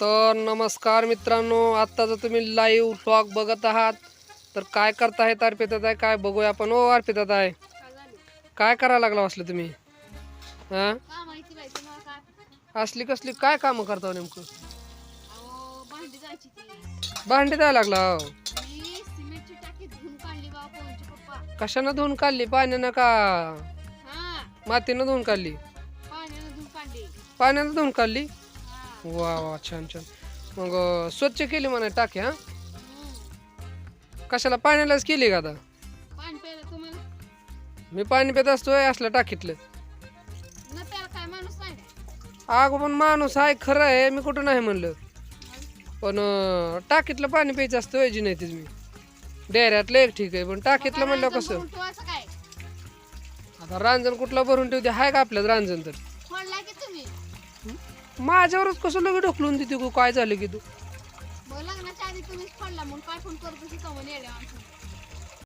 तर नमस्कार मित्रांनो आत्ता जर तुम्ही लाईव्ह व्लॉग बघत आहात तर काय करताय अर्पितात आहे काय बघूया आपण. ओ अर्पितात आहे. काय करायला लागला असलं तुम्ही? हां? असली कसली काय कामं करता नेमकं? अहो भांडी द्यायला लागला हो. टाकी कशानं धुवून काढली? पाण्यानं का? हा. मातीनं धुवून काढली. पाण्यानं धुवून काढली? वा वा छान छान. मग अं, स्वच्छ केली म्हणा टाकी हा? हम्म. कशाला? पाण्यालाच केली का आता? पाणी प्यायला तुम्हाला? मी पाणी पित असतोय असलं टाकीतलं. न त्याला काय माणूस नाही? का? अगं पण माणूस आहे खरं आहे मी कुठं नाही म्हणलं. पण अं, टाकीतलं पाणी प्यायचं असतं व्हायची नाही तीच मी. डेऱ्यातलं एक ठीक आहे पण टाकीतलं म्हणलं कसं? भरून ठेवायचं काय? आता रांजण कुठला भरून ठेवते? हाय का आपल्यात रांजण तर? माझ्यावरच कसं लगे ढकलून देते गो? काय झालं की तू? मग लग्नाच्या आधी तुम्हीच पडला म्हणून काय फोन करतो होती का? येणार येड्या